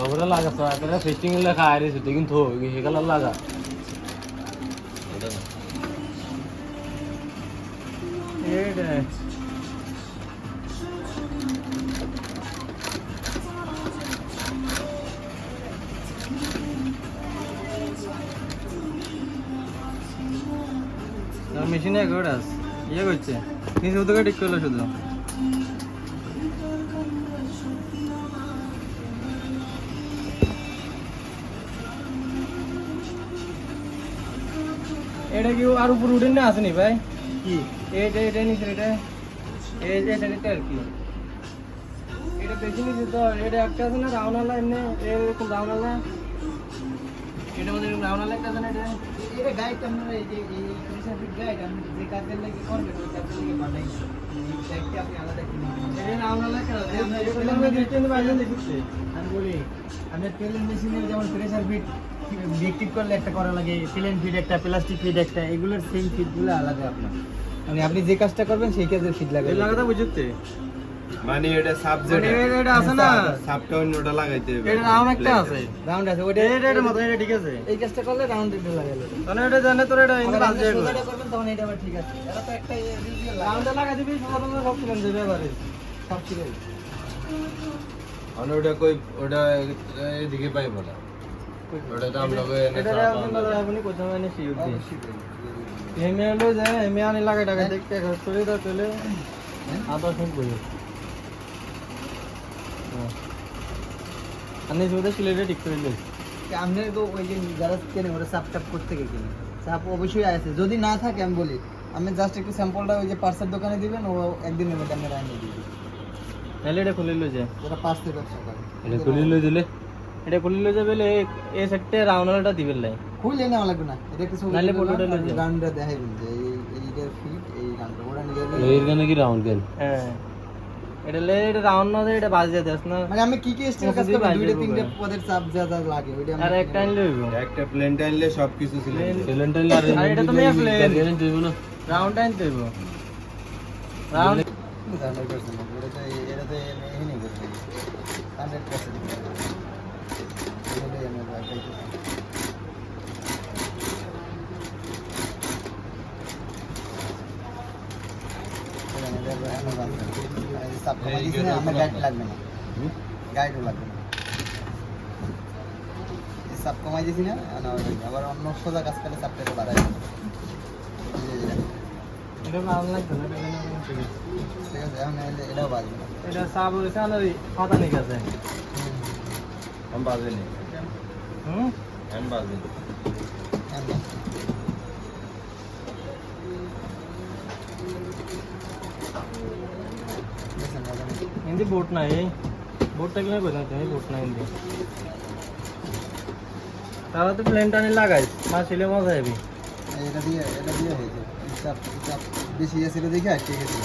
ఎవరో లాగా సార్ అక్కడ సెట్టింగ్ లేక ఆరేసి దిగింతో హెగలలాగా మెషిన్ కూడా ইয়ে করছে। নি শুধু ঠিক করল শুধু। এটা কি আর উপর উঠে না আসেনি ভাই? কি? এটা এটা নিচে এটা। এটা এটা আর কি। এটা বেশি নিচে তো এটা একটা আছে না রাউনালা এমনি এরকম রাউনালা। এটা মধ্যে রাউনালা একটা আছে না এটা এটা গাইড আপনারা এই যে এই ক্রিসা ফিট গাইড আপনি যে কাজের লাগে করবেন ওই কাজের লাগে বানাই এই গাইডটা আপনি আলাদা এটা আছে আমি বলি আপনার তেলের মেশিনের যেমন প্রেসার ফিট বিক্রি করলে একটা করা লাগে প্লেন একটা প্লাস্টিক ফিট একটা এগুলোর সেম আলাদা আপনার। মানে আপনি যে কাজটা করবেন সেই কাজের ফিট লাগবে এই লাগাটা বুঝতে। মানে এটা মানে সাবজেক্ট এটা- এটা আছে না? সাবটা অন্যটা লাগাইতে হবে। এটা রাউন্ড একটা আছে। রাউন্ড আছে। ওটা এটা এটা মতো এটা ঠিক আছে। এই কাজটা করলে রাউন্ড এটা লাগালে মানে এটা জানে তোর এটা আবার বাজে সোজাটা করবেন তখন এটা আবার ঠিক আছে। এটা তো একটা রিজিয়াল রাউন্ডে লাগা। দিবি সবার সব কিনে দেবে এবারে সব ঠিক আছে। মানে ওটা কই ওটা এদিকে পাইব না। ওটা তো আমরা কই এটা খাওয়া আপনি আপনি কোথাও মানে সিউর দি অবশ্যই। করবেন। এমে হলো যে এমে আনি লাগাই টাকা দেখতে করে তো চলে আদা শুন কই শুধু সিলেটে ঠিক করে লই। আপনার তো ওই যে যারা কেনে ওরা সাপ টাপ করতে গিয়ে কিনে সাপ অবশ্যই আছে। যদি না থাকে আমি বলি আমি জাস্ট একটু স্যাম্পলটা ওই যে পার্সের দোকানে দিবেন ও একদিনের মধ্যে আপনার আনিয়ে দিয়ে দিবে। তাহলে এটা খুলে লই যে। ওরা পার্সের ব্যবসা করে। এটা খুলে লই দিলে? এটা খুলে লই যে বলে এই সেটে রাউন্ডারটা দিবেল লাই। খুলে নেওয়া লাগবে না। এটা ফটোটা দেখাইবেন যে এই এইটার ফিট এই গানটা ওরা নিজে এর গানে কি রাউন্ড গেল হ্যাঁ। এটা লে এটা রাউন্ড না এটা বাজ যেতে না। মানে আমি কি কি স্টাইল কাজ করব দুইটা তিনটা পদের চাপ যা যা লাগে ওইটা আর একটা আনলে একটা প্লেন টাইলে সবকিছু ছিল। সিলিন্ডার আর এটা তো প্লেন। রাউন্ড টাইম তো রাউন্ড জানার করছেন না, এটা তো এটা তো এই নেই করবে 100% এগুলোই আমরা। আমার গাইড লাগবে না গাইডও লাগবে না সাপ কমাই দিছি না না, আবার অন্য সোজা কাজ করলে সাপটা একটু বাড়াই এটা। এটা রাউন্ড না ঠিক আছে এখন এটাও বাজবে এটা সাব হইছে না পাতা নিয়ে গেছে আমি বাজেনি হুম আমি বাজেনি এখন দেখছেন, বাজে না। হিন্দি বোট নাই বোটটা কীভাবে বোঝা তুমি বোট নাই হিন্দি তাহলে তো প্লেনটা নিয়ে লাগাই মাছ ছিলে মজা যাবি এটা দিয়ে এটা দিয়ে হয়েছে চাপ চাপ বেশি এসে দেখে আটকে গেছে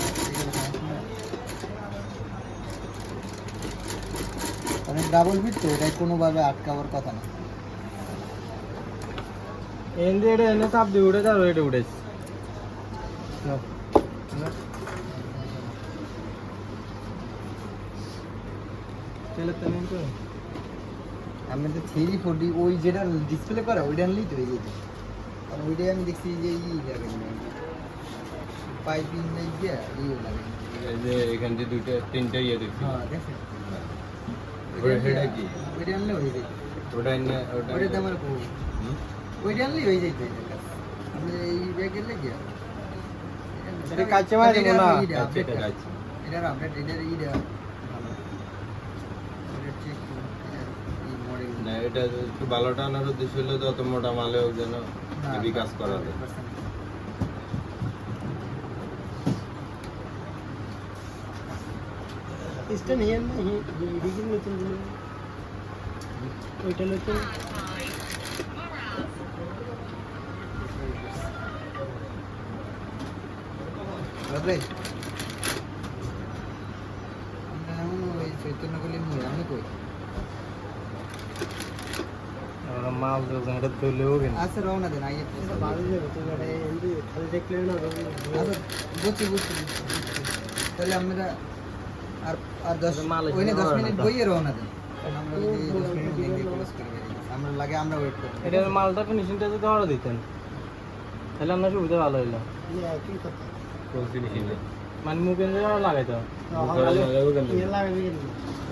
আমি ডাবল বিট তো এটা কোনোভাবে আটকাবার কথা না হিন্দি এটা এনে চাপ দিয়ে উঠে যাবে এটা উঠেছে চলে তো নিন আমি তো থ্রি ফোরটি ওই যেটা ডিসপ্লে করা ওইটা আনলেই তো হয়ে আর ওইটাই আমি দেখছি যে ই লাগে পাইপিং নেই গিয়ে ইয়ে লাগে। এই যে এখান থেকে দুইটা তিনটা ইয়ে দেখছি। হ্যাঁ সেটা কি? ওইটা আনলে হয়ে যেত। ওটা আমার ওইটা আনলেই হয়ে এটার আপনি এই ব্যাগের লেগে। এটা কাছে মারি না। এটা আপডেট এটার ইটা ভালো এটা ঠিক এই মডেল না এটা একটু ভালোটা আনার উদ্দেশ্য হলো যত মোটা মালে হোক যেন কাজ করা যায়। না নতুন ওইটা নতুন বাবরে আমরা এমন ওই চৈতন্য মুই আমি কই? মাল দেবো এটা তুলেও কিনা আচ্ছা রওনা দেন আইয়ে ভালো যাবে তুমি এটা খালি দেখলে না আচ্ছা বুঝছি বুঝছি তাহলে আমরা আর আর দশ মাল ওই দশ মিনিট বইয়ে রওনা দেন। আমরা করে লাগে আমরা ওয়েট করব। এটার মালটা ফিনিশিংটা যদি আরও দিতেন। তাহলে আপনার সুবিধা ভালো হইল। কোন ফিনিশিং মানে মুখে লাগাইতে। হবে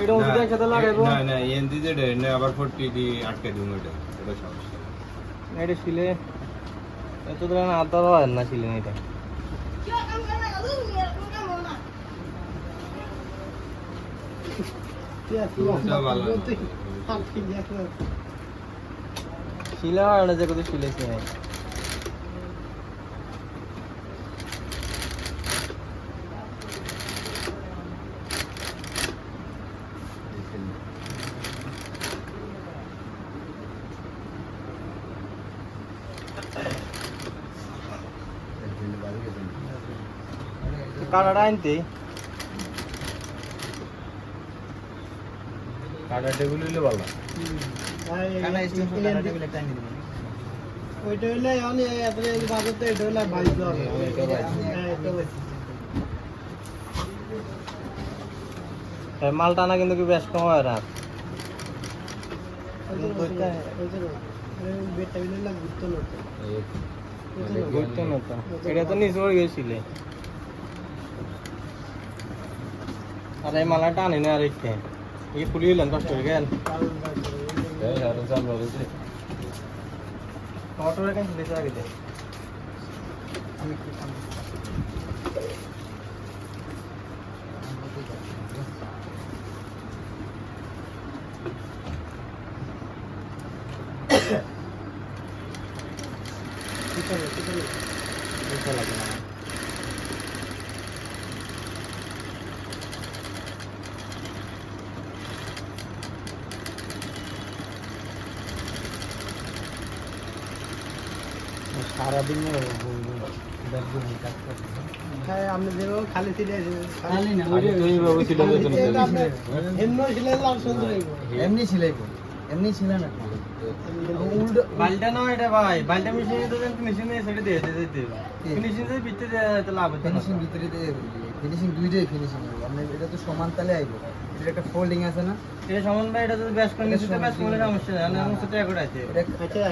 এটা না, ওষুধ একসাথে লাগাইবো না না এন দিতে না আবার 40 দি আটকে দিমু এটা এটা সমস্যা এটা শিলে এত হয় না এটা হয় না যে কত শিলেছি নাই কাটাটা আনতে কাটা টেবিল হইলে ভালো। ওইটা হইলে অনেক এটা হইলে বাইশ হ্যাঁ, এটা। মাল টানা কিন্তু কি কম হয় না? ওইটা তো- ওইটা তো। এই বেডটা হইলে না ঘুরতো না তো। ঘুরতে না তো এটা তো নিচে পড়ে গেছিলে আর এই মালা টানে না আর একটু এই খুলি হইলেন কষ্ট হয়ে গেল কারণ বাইরে। এই আর চালু হইছে অটো রেখে দিতে আগে দে আমি একটু সামনে পিছনে, পিছনে। বুঝতে লাগে না সারাদিন হ্যাঁ, আপনি যেভাবে খালি ছিলে খালি না এইভাবে ছিল এমন ছিলে লাল সুন্দর। এমনি ছিলাইব এমনি ছিল না বালটা না এটা ভাই বালটা মেশিনে তো ফিনিশিং সেটা দিয়ে দিতে ভিতরে লাভ হচ্ছে ভিতরে ফিনিশিং দুইটাই ফিনিশিং হবে। আপনি এটা তো সমান তালে আইব। এটা একটা ফোল্ডিং আছে না? এটা সমান ভাই এটা যদি ব্যাস করে নিতে ব্যাস করলে সমস্যা সাথে একট আছে।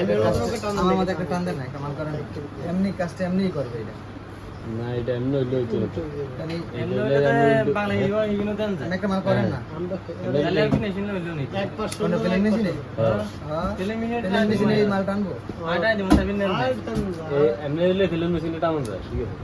এটা আচ্ছা, আমার মধ্যে একটা টান দেন না কামাল করেন এমনি কাজটা এমনিই করবে এটা। না এটা এমনি হইলে হইতো না। মানে এমনি তো বাংলা হিরো দেন একটা মাল করেন না। আমরা তাহলে ফিনিশিং হইল নি এক পাঁচ কোনটা ফিলিং মেশিনে হ্যাঁ। হ্যাঁ। ফিলিং মেশিনে এই মাল টানবো? আটা দিমু সাবিন নেন। এমনি হইলে ফিল্ম মেশিনে টাউন যায় ঠিক আছে।